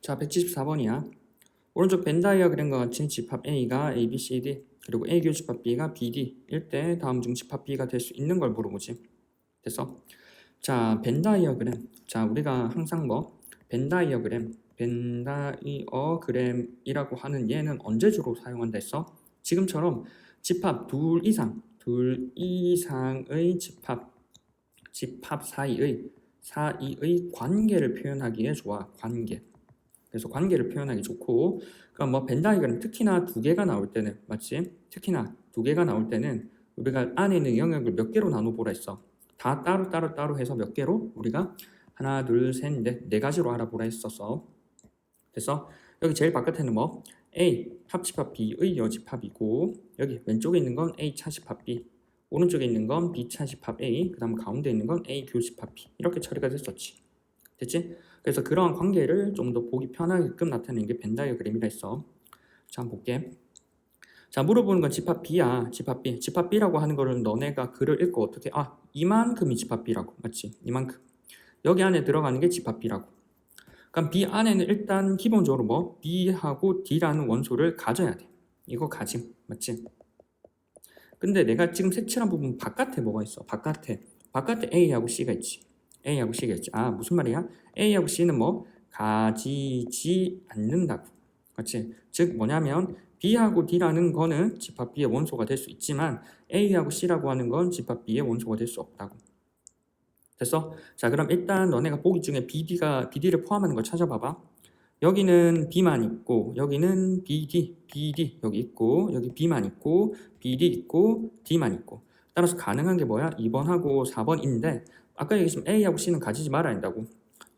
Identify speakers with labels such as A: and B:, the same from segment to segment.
A: 자, 174번이야. 오른쪽 벤 다이어그램과 같이 집합 A가 A, B, C, D 그리고 A 교 집합 B가 B, D일 때 다음 중 집합 B가 될 수 있는 걸 물어보지. 됐어? 자, 벤 다이어그램. 자, 우리가 항상 뭐 벤 다이어그램, 벤 다이어그램이라고 하는 얘는 언제 주로 사용한다 했어? 지금처럼 집합 둘 이상, 둘 이상의 집합, 집합 사이의 사이의 관계를 표현하기에 좋아. 관계. 그래서 관계를 표현하기 좋고, 그럼 뭐 벤 다이그램 특히나 두 개가 나올 때는 맞지? 특히나 두 개가 나올 때는 우리가 안에 있는 영역을 몇 개로 나눠 보라 했어. 다 따로 따로 따로 해서 몇 개로 우리가 하나, 둘, 셋, 넷, 네 가지로 알아보라 했었어. 됐어? 여기 제일 바깥에는 뭐 A 합집합 B의 여집합이고 여기 왼쪽에 있는 건 A 차집합 B 오른쪽에 있는 건 B 차집합 A 그 다음 가운데 있는 건 A 교집합 B 이렇게 처리가 됐었지 됐지? 그래서 그러한 관계를 좀 더 보기 편하게끔 나타내는 게 벤 다이어그램이라 했어 자 한번 볼게 자 물어보는 건 집합 B야 집합 B 집합 B라고 하는 거를 너네가 글을 읽고 어떻게 아 이만큼이 집합 B라고 맞지? 이만큼 여기 안에 들어가는 게 집합 B라고 그럼 B 안에는 일단 기본적으로 뭐 B하고 D라는 원소를 가져야 돼. 이거 가짐 맞지? 근데 내가 지금 색칠한 부분 바깥에 뭐가 있어? 바깥에 바깥에 A하고 C가 있지. A하고 있지. 아 무슨 말이야? A하고 C는 뭐 가지지 않는다고. 맞지? 즉 뭐냐면 B하고 D라는 거는 집합 B의 원소가 될 수 있지만 A하고 C라고 하는 건 집합 B의 원소가 될 수 없다고. 됐어? 자, 그럼 일단 너네가 보기 중에 BD가 BD를 포함하는 걸 찾아봐봐. 여기는 B만 있고 여기는 BD, BD 여기 있고 여기 B만 있고 BD 있고 D만 있고 따라서 가능한 게 뭐야? 2번하고 4번인데 아까 얘기했지만 A하고 C는 가지지 말아야 한다고.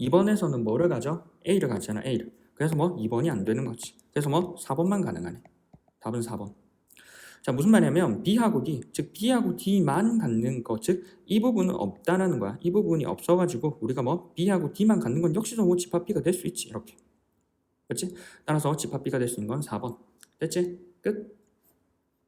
A: 2번에서는 뭐를 가져? A를 가지잖아 A를. 그래서 뭐 2번이 안 되는 거지. 그래서 뭐 4번만 가능하네. 답은 4번. 자 무슨 말이냐면 B하고 D 즉 B하고 D만 갖는 거 즉 이 부분은 없다라는 거야. 이 부분이 없어가지고 우리가 뭐 B하고 D만 갖는 건 역시도 뭐 집합 B가 될 수 있지 이렇게. 그렇지 따라서 집합 B가 될 수 있는 건 4번. 됐지? 끝